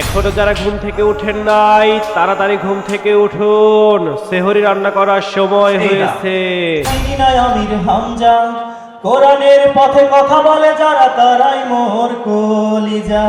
এখনও যারা ঘুম থেকে উঠেন নাই তাড়াতাড়ি ঘুম থেকে উঠুন। সেহরি রান্না করার সময় হয়েছে। আমির হামজা কোরআনের পথে কথা বলে যারা তারাই মোর কলিজা।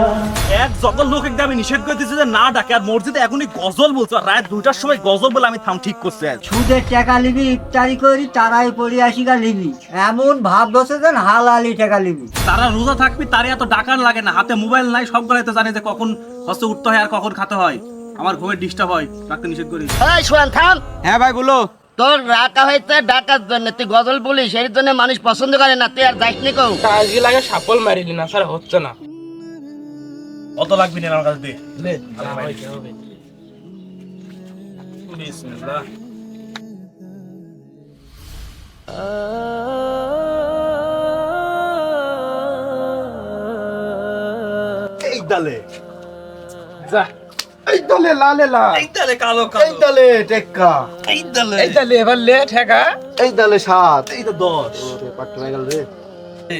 এক জগল লোক একদম আমি নিষেধ করে দিচ্ছে যে না ডাকে আর মসজিদে এখনই গজল বলছো আর রাত দুইটার সময় গজল বলে আমি থাম ঠিক করছি আজ। সুদের টাকা লিবি ইফতারি করি তারাই পড়ি লিবি এমন ভাব বসে দেন হালালি টাকা লিবি তারা রোজা থাকবি তারে এত ডাকার লাগে না। হাতে মোবাইল নাই সব তো জানে যে কখন হস্ত উঠতে হয় আর কখন খাতে হয়। আমার ঘুমের ডিস্টার্ব হয় ডাকতে নিষেধ করি। এই থাম। হ্যাঁ ভাই বলো। তোর রাখা হয়েছে ডাকার জন্য। তুই গজল বলিস এর জন্য মানুষ পছন্দ করে না। তুই আর যাইস নি কেউ আজকে লাগে সাপল মারিলি না স্যার হচ্ছে না। কত লাগবি না আমার কাছে দে বিসমিল্লাহ। এই ডালে যা। দলে লালে লা। এই দলে কালো এই কালো। দলে টেক্কা। এই দলে এই দলে এবার লে ঠেকা এই দলে সাত। এই তো দশ ওরে পাট্টু হয়ে গেল রে।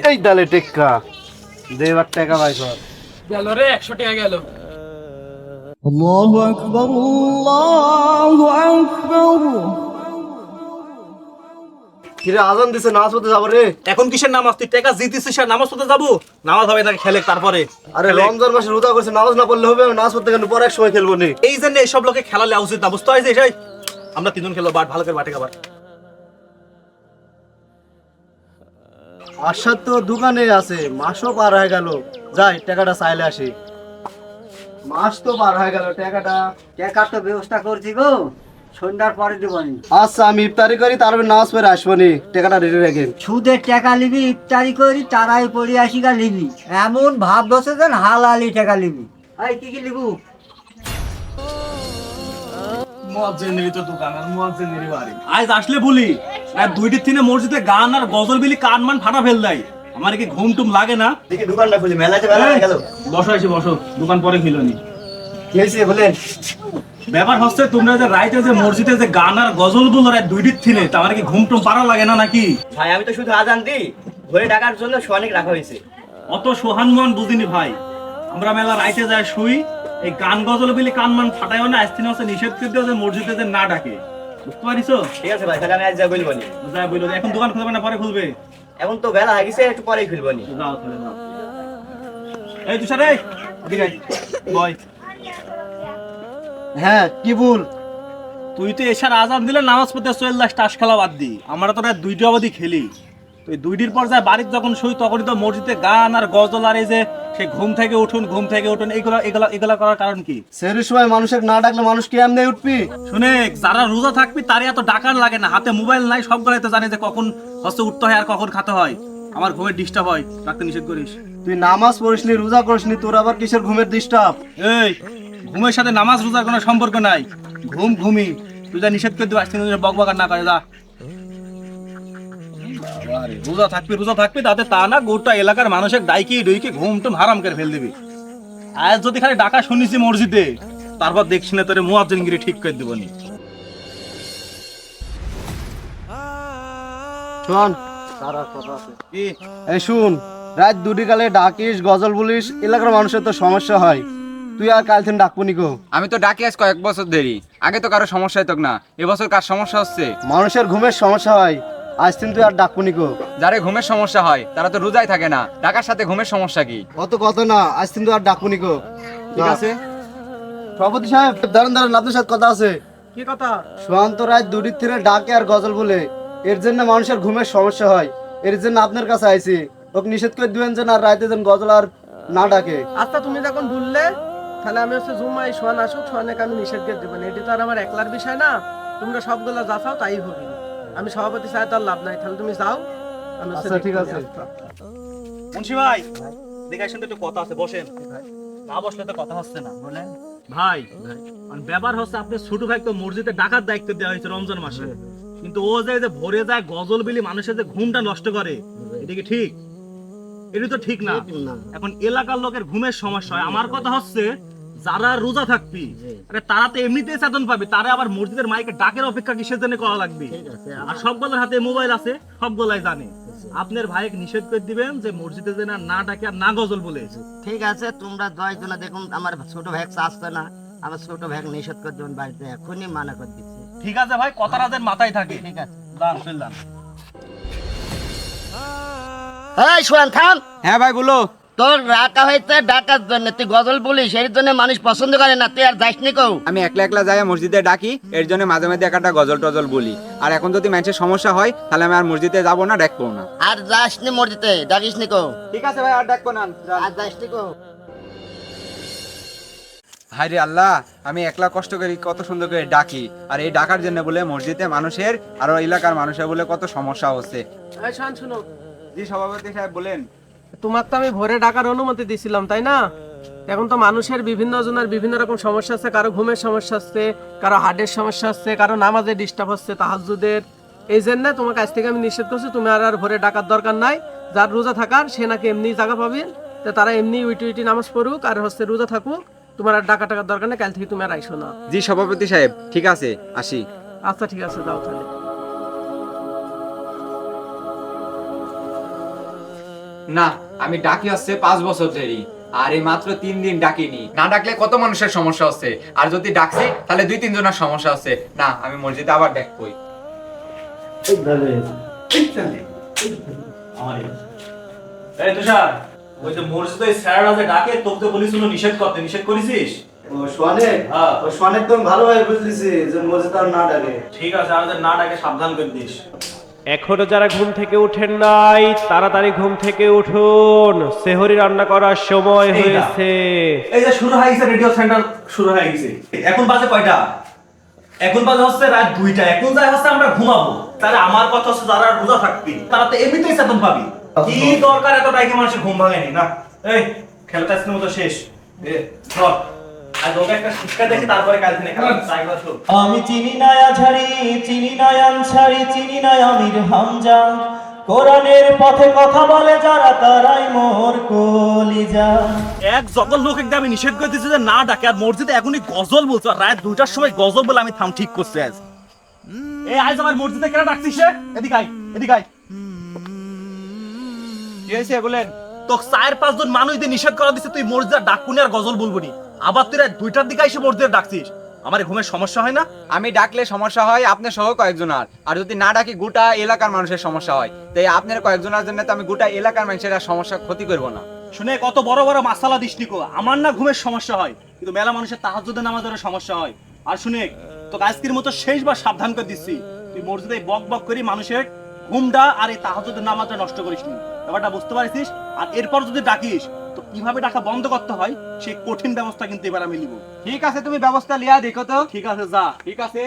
এই। দলে টেক্কা। দে এবার টাকা ভাই সর। গেল রে একশো টাকা গেল। কিরে আজান দিছে নাচ হতে যাব রে? এখন কিসের নামাজ? তুই টাকা জিতিস সে নামাজ পড়তে যাব? নামাজ হবে নাকি খেলে তারপরে? আরে। রমজান মাসে রোজা করছে নামাজ না পড়লে হবে আমি নাচ পড়তে কেন পরে এক সময় খেলব নি। এই জন্য এইসব লোকে খেলা লেওয়া উচিত না বুঝতে হয়েছে এটাই আমরা তিনজন খেলো বাট ভালো করে বাটে খাবার। আশার তো দোকানে আছে মাসও পার হয়ে গেল। যাই টাকাটা চাইলে আসি। মাস তো পার হয়ে গেল টাকাটা। টাকার তো ব্যবস্থা করছি গো। সন্ধ্যার পরে দেবনি। আচ্ছা আমি ইফতারি করি তারপর নাচ পরে আসব নি। টাকাটা রেডি রাখেন সুদের টাকা লিবি ইফতারি করি তারাই পড়ি আসিগা লিবি এমন ভাব বসে দেন হালালি টাকা লিবি এই কি কি লিবু মুয়াজ্জিনেরই তো দোকান আর মুয়াজ্জিনেরই বাড়ি। আজ আসলে বলি আর দুইটি তিনে মসজিদে গান আর গজল বিলি কান মান ফাটা ফেল দেয়। আমার কি ঘুম টুম লাগে না? দেখি দোকানটা খুলি মেলাতে গেল। বসো এসে বসো দোকান পরে খিলনি কি হয়েছে বলেন? ব্যাপার হচ্ছে তোমরা যে রাইতে যে মসজিদে যে গান আর গজল বলো রাত দুইটি থিনে তা আমার কি ঘুম টুম পারা লাগে না নাকি? ভাই আমি তো শুধু আজান দিই ধরে ডাকার জন্য সোয়ানিক রাখা হয়েছে। অত সোহান মন বুঝিনি ভাই। আমরা মেলা রাইতে যায় শুই এই গান গজল বিলি কান মান ফাটায় না আস্তিন হচ্ছে নিষেধ করে দিও যে মসজিদে যে না ডাকে। বুঝতে পারিস? ঠিক আছে ভাই তাহলে আমি আজ যা বলব নি। যা বলল এখন দোকান খুলবে না পরে খুলবে? এখন তো বেলা হয়ে গেছে একটু পরেই খুলবো নি। যাও। এই তুষার। বয়। হ্যাঁ কি বল তুই তো এসার আজান দিলে নামাজ পড়তে চল তাস খেলা বাদ দি। আমরা তো রাত দুইটা অবধি খেলি। তো এই দুইটির পর যায় বাড়িতে যখন শুই তখনই তো মসজিদে গান আর গজল আর এই যে সে ঘুম থেকে উঠুন ঘুম থেকে উঠুন এইগুলা এগুলা এগুলা করার কারণ কি? সেরি সময় মানুষের না ডাকলে মানুষ কি এমনি উঠবি? শুনে যারা রোজা থাকবি তারে এত ডাকার লাগে না। হাতে মোবাইল নাই সব গলায় তো জানে যে কখন হস্তে উঠতে হয় আর কখন খাতে হয়। আমার ঘুমের ডিস্টার্ব হয় রাখতে নিষেধ করিস। তুই নামাজ পড়িসনি রোজা করিসনি তোর আবার কিসের ঘুমের ডিস্টার্ব এই ঘুমের সাথে নামাজ রোজার কোনো সম্পর্ক নাই। ঘুম ঘুমি। তুই যা নিষেধ করে দিবি আজকে বক বকার না করে যা। রোজা থাকবি রোজা থাকবি তাতে তা না গোটা এলাকার মানুষের ডাইকি ডুইকে ঘুম টুম হারাম করে ফেল দিবি। আজ যদি খালি ডাকা শুনিছি মসজিদে তারপর দেখছি না তোরে মুয়াজ্জিনগিরি ঠিক করে শোন। কি? এই শুন রাত দুটি কালে ডাকিস গজল বলিস এলাকার মানুষের তো সমস্যা হয়। তুই আর কাল থেকে ডাকবো নিকো আমি তো ডাকি আজ কয়েক বছর দেরি আগে তো কারও সমস্যা হতো না এবছর কার সমস্যা হচ্ছে? মানুষের ঘুমের সমস্যা হয় আজ দিন তুই আর ডাকবো নিকো যারে ঘুমের সমস্যা হয় তারা তো রোজাই থাকে না। ডাকার সাথে ঘুমের সমস্যা কি? অত কথা না আজ দিন তুই আর ডাকবো নিকো ঠিক আছে? সভাপতি সাহেব দাঁড়ান দাঁড়ান আপনার সাথে কথা আছে। কি কথা? সুহান্ত রাত দুটির থেকে ডাকে আর গজল বলে। এর জন্য মানুষের ঘুমের সমস্যা হয়। এর জন্য আপনার কাছে আইছি। ওকে নিষেধ করে দিবেন যে না রাতে যেন গজল আর না ডাকে। আচ্ছা তুমি যখন বললে তাহলে আমি হচ্ছে জুম্মাই সোয়ান আসুক সোয়ানেকে আমি নিষেধ করে দেবো এটি তো আর আমার একলার বিষয় না। তোমরা সবগুলো যা চাও তাই হবে। আমি সভাপতি চাই তার লাভ নাই। তাহলে তুমি যাও। আমি আচ্ছা, ঠিক আছে। মুন্সি ভাই একটু কথা আছে বসেন। না বসলে তো কথা হচ্ছে না বলেন। ভাই মানে ব্যাপার হচ্ছে আপনি ছোট ভাই তো মসজিদে ডাকার দায়িত্ব দেওয়া হয়েছে রমজান মাসে। কিন্তু ও যে যে ভরে যায় গজল বিলি মানুষের যে ঘুমটা নষ্ট করে এটা কি ঠিক? এটা তো ঠিক না। এখন এলাকার লোকের ঘুমের সমস্যা হয়। আমার কথা হচ্ছে যারা রোজা থাকবি আরে তারা তো এমনিতেই চেতন পাবে। তারা আবার মসজিদের মাইকে ডাকের অপেক্ষা কিসের জন্য করা লাগবে? আর সবগুলোর হাতে মোবাইল আছে সবগুলাই জানে। আপনার ভাইকে নিষেধ করে দিবেন যে মসজিদে যেন না ডাকে আর না গজল বলে। ঠিক আছে তোমরা দশজনে দেখুন আমার ছোট ভাই আসছে না আমার ছোট ভাই নিষেধ করে দেবেন বাড়িতে এখনই মানা করে দিচ্ছি। ঠিক আছে ভাই কথাটা যেন মাথায় থাকে। ঠিক আছে। দান ফেললাম এই শোয়ান থাম। হ্যাঁ ভাই বলো। তোর রাখা হয়েছে ডাকার জন্য। তুই গজল বলিস এর জন্য মানুষ পছন্দ করে না। তুই আর যাইস নি কেউ আমি একলা একলা যাই মসজিদে ডাকি এর জন্য মাঝে মাঝে একটা গজল টজল বলি। আর এখন যদি সমস্যা হয় তাহলে আমি আর মসজিদে যাব না ডাকবো না। আর যাস নি মসজিদে ডাকিস নি কেউ ঠিক আছে ভাই আর ডাকবো না আর যাইস নি কেউ রে আল্লাহ আমি একলা কষ্ট করি কত সুন্দর করে ডাকি। আর এই ডাকার জন্য বলে মসজিদে মানুষের আর এলাকার মানুষের বলে কত সমস্যা হচ্ছে। শুনো। জি সভাপতি সাহেব বলেন তোমার তো আমি ভোরে ডাকার অনুমতি দিছিলাম তাই না? এখন তো মানুষের বিভিন্ন জনের বিভিন্ন রকম সমস্যা আছে কারও ঘুমের সমস্যা আছে কারও হার্টের সমস্যা আছে কারও নামাজে ডিস্টার্ব হচ্ছে তাহাজুদের এই জন্য তোমার কাছ থেকে আমি নিষেধ করছি তুমি আর আর ভোরে ডাকার দরকার নাই। যার রোজা থাকার সে নাকি এমনি জায়গা পাবেন তো তারা এমনি উইটি উইটি নামাজ পড়ুক আর হচ্ছে রোজা থাকুক তোমার আর ডাকা টাকার দরকার নেই কাল থেকে তুমি আর আইসো না। জি সভাপতি সাহেব ঠিক আছে আসি। আচ্ছা ঠিক আছে যাও তাহলে। না আমি ডাকি হচ্ছে পাঁচ বছর ধরে আর এই মাত্র তিন দিন ডাকিনি। না ডাকলে কত মানুষের সমস্যা হচ্ছে? আর যদি ডাকছি তাহলে দুই তিন জনের সমস্যা হচ্ছে। না আমি মসজিদে আবার ডাকবই এই তুষার ওই যে মসজিদে স্যাররা যে ডাকে তোকে বলিস নিষেধ করতে নিষেধ করেছিস? ও সোয়ানেক হ্যাঁ। ও সোয়ানেক তো ভালোভাবে বুঝতেছি যে মসজিদ আর না ডাকে। ঠিক আছে আমাদের না ডাকে সাবধান করে দিস। এখনও যারা ঘুম থেকে উঠেন নাই তাড়াতাড়ি ঘুম থেকে উঠুন। সেহরি রান্না করার সময়। হয়েছে। এই যে শুরু হয়ে গেছে রেডিও সেন্টার শুরু হয়ে গেছে। এখন বাজে কয়টা? এখন বাজে হচ্ছে রাত দুইটা। এখন যাই হচ্ছে আমরা ঘুমাবো। তাহলে আমার কথা হচ্ছে যারা রোজা থাকবি তারা তো এমনিতেই চেতন পাবি। কি দরকার এত টাইকে মানুষের ঘুম ভাঙেনি না? এই খেলাটা মতো শেষ। এ ধর আমি চিনি না আঝারি চিনি আনসারি চিনি না আমির হামজা। কোরআনের পথে কথা বলে যারা তারাই মোর কলিজা। এক জগল লোক একটা আমি নিষেধ করে দিচ্ছি যে না ডাকে আর মসজিদে এখনই গজল বলছো। আর রাত দুইটার সময় গজল বলে আমি থাম ঠিক করছি আজ। এই আজ আমার মসজিদে কেন ডাকছিস? এদিকে আয় এদিকে আয়। কি হয়েছে বলেন তো চার পাঁচ জন মানুষ দিয়ে নিষেধ করা দিচ্ছে তুই মসজিদে ডাকুনি আর গজল বলব নি। আবার তুই রাত দুইটার দিকে এসে মসজিদে ডাকছিস? আমার ঘুমের সমস্যা হয় না? আমি ডাকলে সমস্যা হয় আপনার সহ কয়েকজন আর। আর যদি না ডাকি গোটা এলাকার মানুষের সমস্যা হয়। তাই আপনার কয়েকজনের জন্য তো আমি গোটা এলাকার মানুষের আর সমস্যা ক্ষতি করব না। শুনে কত বড় বড় মাসালা দিস নিকো। আমার না ঘুমের সমস্যা হয় কিন্তু মেলা মানুষের তাহাজ্জুদে নামাজের সমস্যা হয়। আর শুনে তো আজকের মতো শেষবার সাবধান করে দিচ্ছি। তুই মসজিদে বক বক করি মানুষের ঘুমটা আর এই তাহাজ্জুদের নামাজটা নষ্ট করিস নি। ব্যাপারটা বুঝতে পারছিস? আর এরপর যদি ডাকিস তো কীভাবে টাকা বন্ধ করতে হয় সেই কঠিন ব্যবস্থা কিন্তু এবার আমি নিব। ঠিক আছে তুমি ব্যবস্থা লিয়া দেখো তো। ঠিক আছে যা। ঠিক আছে?